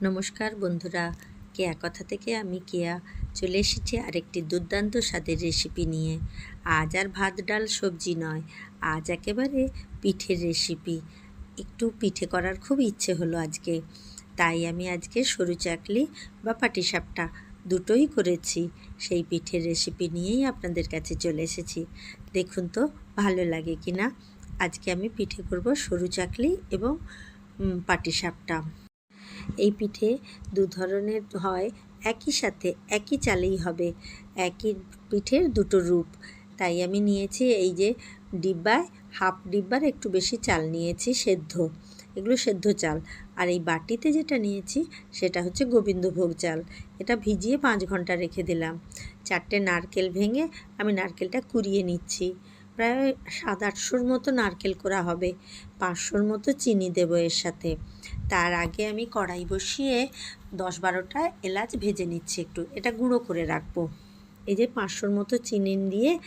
নমস্কার বন্ধুরা। কেয়া কথা থেকে আমি কেয়া চলে এসেছি আরেকটি দুর্দান্ত স্বাদের রেসিপি নিয়ে। আজ আর ভাত, ডাল, সবজি নয়, আজ একেবারে পিঠের রেসিপি একটু পিঠে করার খুব ইচ্ছে হলো আজকে। তাই আমি আজকে সরু চাকলি বা পাটিসাপটা দুটোই করেছি। সেই পিঠের রেসিপি নিয়েই আপনাদের কাছে চলে এসেছি। দেখুন তো, ভালো লাগে কি না আজকে আমি পিঠে করব সরু চাকলি এবং পাটিসাপটা। এই পিঠে দু ধরনের হয়, একই সাথে একই চালেই হবে, একই পিঠের দুটো রূপ। তাই আমি নিয়েছি এই যে ডিব্বায়, হাফ ডিব্বার একটু বেশি চাল নিয়েছি সেদ্ধ, এগুলো সেদ্ধ চাল। আর এই বাটিতে যেটা নিয়েছি সেটা হচ্ছে গোবিন্দভোগ চাল। এটা ভিজিয়ে পাঁচ ঘণ্টা রেখে দিলাম। চারটে নারকেল ভেঙে আমি নারকেলটা কুড়িয়ে নিচ্ছি। প্রায় সাত আটশোর মতো নারকেল করা হবে। পাঁচশোর মতো চিনি দেবো এর সাথে। তার আগে আমি কড়াই বসিয়ে দশ বারোটা এলাচ ভেজে নিচ্ছি একটু। এটা গুঁড়ো করে রাখব। এই যে পাঁচশোর মতো চিনি দিয়ে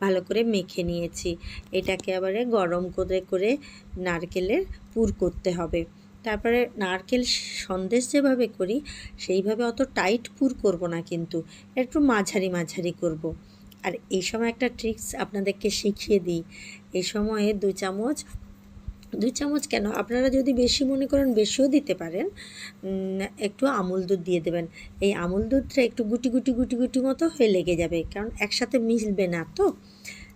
ভালো করে মেখে নিয়েছি। এটাকে আবারে গরম করে করে নারকেলের পুর করতে হবে। তারপরে নারকেল সন্দেশ যেভাবে করি, সেইভাবে অত টাইট পুর করব না কিন্তু। একটু মাঝারি মাঝারি করব। আর এই সময় একটা ট্রিক্স আপনাদেরকে শিখিয়ে দিই। এই সময়ে দু চামচ, দুই চামচ কেন? আপনারা যদি বেশি মনে করেন বেশিও দিতে পারেন। একটু আমুল দুধ দিয়ে দেবেন। এই আমুল দুধটা একটু গুটি গুটি গুটি গুটি মতো হয়ে লেগে যাবে, কারণ একসাথে মিশবে না তো।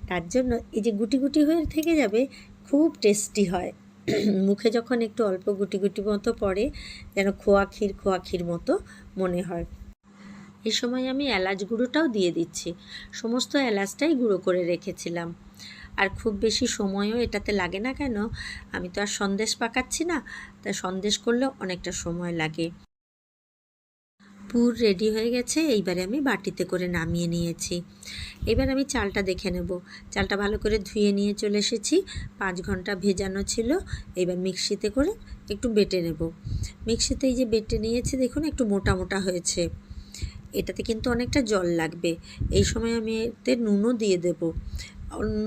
তার জন্য এই যে গুটি গুটি হয়ে থেকে যাবে, খুব টেস্টি হয়। মুখে যখন একটু অল্প গুটি গুটি মতো পড়ে, যেন খোয়া ক্ষীর খোয়া ক্ষীর মতো মনে হয়। এই সময় আমি এলাচ গুঁড়োটাও দিয়ে দিচ্ছি। সমস্ত এলাচটাই গুঁড়ো করে রেখেছিলাম। আর খুব বেশি সময়ও এটাতে লাগে না কেন? আমি তো আর সন্দেশ পাকাচ্ছি না তাই সন্দেশ করলেও অনেকটা সময় লাগে। পুর রেডি হয়ে গেছে, এইবারে আমি বাটিতে করে নামিয়ে নিয়েছি। এবার আমি চালটা দেখে নেব। চালটা ভালো করে ধুয়ে নিয়ে চলে এসেছি। পাঁচ ঘণ্টা ভেজানো ছিল, এবার মিক্সিতে করে একটু বেটে নেব। মিক্সিতে এই যে বেটে নিয়েছি, দেখুন একটু মোটা মোটা হয়েছে। এটাতে কিন্তু অনেকটা জল লাগবে। এই সময় আমি এতে নুনও দিয়ে দেব।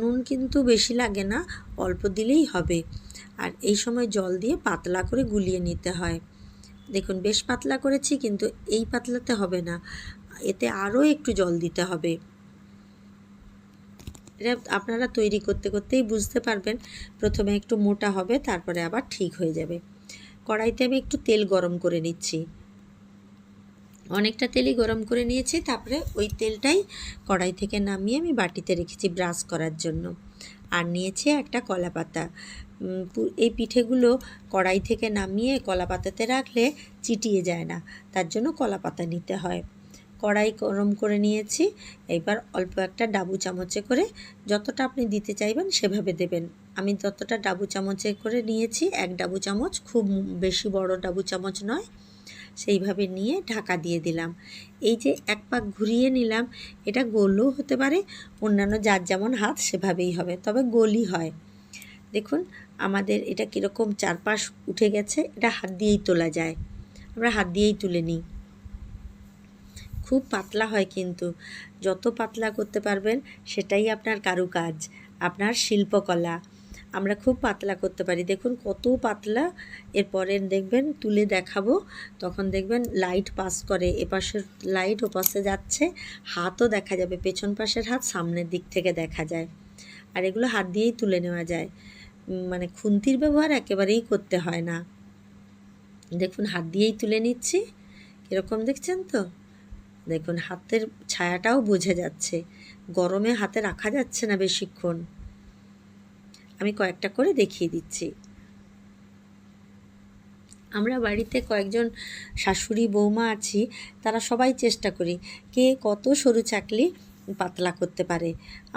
নুন কিন্তু বেশি লাগে না, অল্প দিলেই হবে। আর এই সময় জল দিয়ে পাতলা করে গুলিয়ে নিতে হয়। দেখুন, বেশ পাতলা করেছি কিন্তু এই পাতলাতে হবে না। এতে আরও একটু জল দিতে হবে। এটা আপনারা তৈরি করতে করতেই বুঝতে পারবেন। প্রথমে একটু মোটা হবে, তারপরে আবার ঠিক হয়ে যাবে। কড়াইতে আমি একটু তেল গরম করে নিচ্ছি। অনেকটা তেলই গরম করে নিয়েছি, তারপরে ওই তেলটাই কড়াই থেকে নামিয়ে আমি বাটিতে রেখেছি ব্রাশ করার জন্য। আর নিয়েছি একটা কলা পাতা। এই পিঠেগুলো কড়াই থেকে নামিয়ে কলা পাতাতে রাখলে চিটিয়ে যায় না, তার জন্য কলা পাতা নিতে হয়। কড়াই গরম করে নিয়েছি, এবার অল্প একটা ডাবু চামচে করে যতটা আপনি দিতে চাইবেন সেভাবে দেবেন। আমি যতটা ডাবু চামচে করে নিয়েছি, এক ডাবু চামচ, খুব বেশি বড় ডাবু চামচ নয়। সেইভাবে নিয়ে ঢাকা দিয়ে দিলাম। এই যে এক পাক ঘুরিয়ে নিলাম, এটা গোলও হতে পারে, অন্যান্য যার যেমন হাত সেভাবেই হবে, তবে গোলই হয়। দেখুন, আমাদের এটা কীরকম চারপাশ উঠে গেছে, এটা হাত দিয়েই তোলা যায়। আমরা হাত দিয়েই তুলে নিই। খুব পাতলা হয় কিন্তু, যত পাতলা করতে পারবেন, সেটাই আপনার কারুকাজ, আপনার শিল্পকলা। আমরা খুব পাতলা করতে পারি। দেখুন কত পাতলা। এরপরে দেখবেন তুলে দেখাবো। তখন দেখবেন লাইট পাস করে। এপাশের লাইট ওপাশে যাচ্ছে। হাতও দেখা যাবে। পেছন পাশের হাত সামনের দিক থেকে দেখা যায়। আর এগুলো হাত দিয়েই তুলে নেওয়া যায়। মানে খুন্তির ব্যবহার একেবারেই করতে হয় না। দেখুন হাত দিয়েই তুলে নিচ্ছি। কীরকম দেখছেন তো? দেখুন হাতের ছায়াটাও বোঝা যাচ্ছে। গরমে হাতে রাখা যাচ্ছে না বেশিক্ষণ। আমি কয়েকটা করে দেখিয়ে দিচ্ছি। আমরা বাড়িতে কয়েকজন শাশুড়ি, বৌমা আছি, তারা সবাই চেষ্টা করি কে কত সরু চাকলি পাতলা করতে পারে।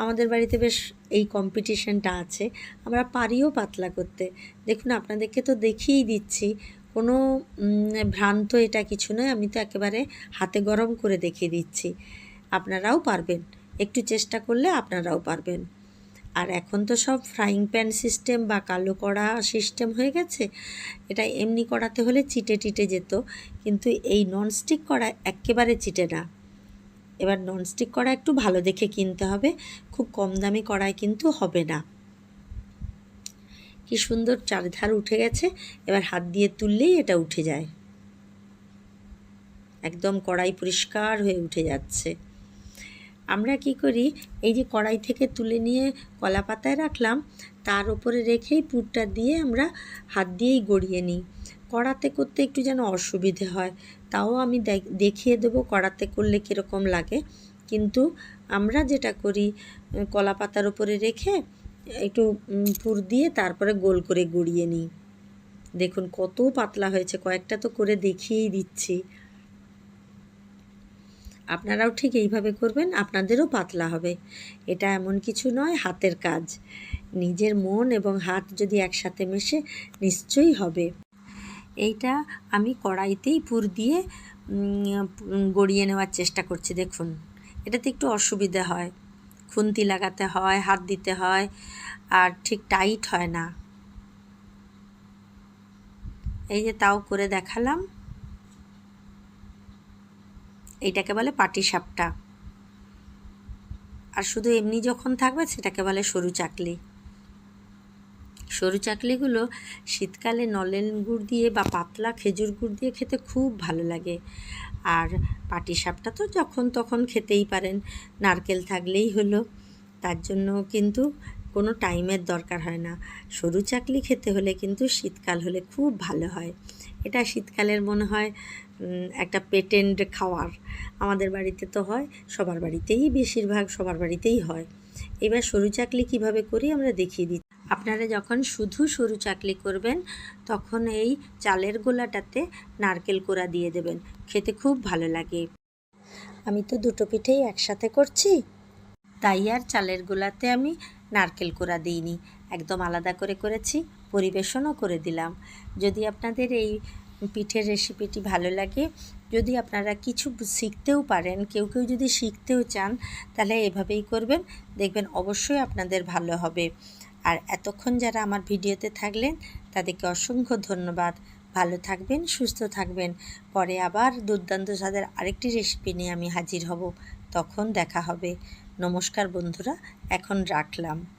আমাদের বাড়িতে বেশ এই কম্পিটিশনটা আছে, আমরা পারিও পাতলা করতে। দেখুন, আপনাদেরকে তো দেখিয়েই দিচ্ছি, কোনো ভ্রান্ত এটা কিছু নয়, আমি তো একেবারে হাতে গরম করে দেখিয়ে দিচ্ছি। আপনারাও পারবেন, একটু চেষ্টা করলে আপনারাও পারবেন। আর এখন তো সব ফ্রাইং প্যান সিস্টেম বা কালো কড়া সিস্টেম হয়ে গেছে। এটা এমনি কড়াতে হলে চিটে টিটে যেত, কিন্তু এই ননস্টিক কড়া একেবারে চিটে না। এবার ননস্টিক কড়া একটু ভালো দেখে কিনতে হবে, খুব কম দামি কড়াই কিন্তু হবে না। কি সুন্দর চারধার উঠে গেছে, এবার হাত দিয়ে তুললেই এটা উঠে যায়। একদম কড়াই পরিষ্কার হয়ে উঠে যাচ্ছে। আমরা কি করি? এই যে কড়াই থেকে তুলে নিয়ে কলা পাতায় রাখলাম, তার উপরে রেখেই পুরটা দিয়ে আমরা হাত দিয়েই গড়িয়ে নিই। কড়াতে করতে একটু যেন অসুবিধে হয়, তাও আমি দেখ- দেখিয়ে দেবো কড়াতে করলে কীরকম লাগে। কিন্তু আমরা যেটা করি কলা পাতার উপরে রেখে একটু পুর দিয়ে তারপরে গোল করে গড়িয়ে নিই। দেখুন কত পাতলা হয়েছে, কয়েকটা তো করে দেখিয়েই দিচ্ছি। আপনারাও ঠিক এইভাবে করবেন, আপনাদেরও পাতলা হবে। এটা এমন কিছু নয়, হাতের কাজ। নিজের মন এবং হাত যদি একসাথে মেশে, নিশ্চয়ই হবে। এইটা আমি কড়াইতেই পুর দিয়ে গড়িয়ে নেওয়ার চেষ্টা করছি, দেখুন। এটাতে একটু অসুবিধা হয়। খুন্তি লাগাতে হয়, হাত দিতে হয়, আর ঠিক টাইট হয় না। এই যে তাও করে দেখালাম। এইটাকে বলে পাটি সাপটা। আর শুধু এমনি যখন থাকবে সেটাকে বলে সরু চাকলি। সরু চাকলিগুলো শীতকালে নলেন গুড় দিয়ে বা পাতলা খেজুর গুড় দিয়ে খেতে খুব ভালো লাগে। আর পাটি সাপটা তো যখন তখন খেতেই পারেন। নারকেল থাকলেই হলো। তার জন্য কিন্তু কোনো টাইমের দরকার হয় না। সরু চাকলি খেতে হলে কিন্তু শীতকাল হলে খুব ভালো হয়। এটা শীতকালের মনে হয় একটা পেটেন্ট খাওয়ার। আমাদের বাড়িতে তো হয়, সবার বাড়িতেই বেশিরভাগ, সবার বাড়িতেই হয়। এবার সরু চাকলি কীভাবে করি আমরা দেখিয়ে দিই। আপনারা যখন শুধু সরু চাকলি করবেন, তখন এই চালের গোলাটাতে নারকেল কোড়া দিয়ে দেবেন। খেতে খুব ভালো লাগে। আমি তো দুটো পিঠেই একসাথে করছি। তাই আর চালের গোলাতে আমি নারকেল কোড়া দিইনি। একদম আলাদা করে করেছি। পরিবেশনও করে দিলাম। যদি আপনাদের এই পিঠের রেসিপিটি ভালো লাগে, যদি আপনারা কিছু শিখতেও পারেন, কেউ কেউ যদি শিখতেও চান, তাহলে এভাবেই করবেন। দেখবেন অবশ্যই আপনাদের ভালো হবে। আর এতক্ষণ যারা আমার ভিডিওতে থাকলেন, তাদেরকে অসংখ্য ধন্যবাদ। ভালো থাকবেন, সুস্থ থাকবেন। পরে আবার দুর্দান্ত স্বাদের আরেকটি রেসিপি নিয়ে আমি হাজির হব। তখন দেখা হবে। নমস্কার বন্ধুরা, এখন রাখলাম।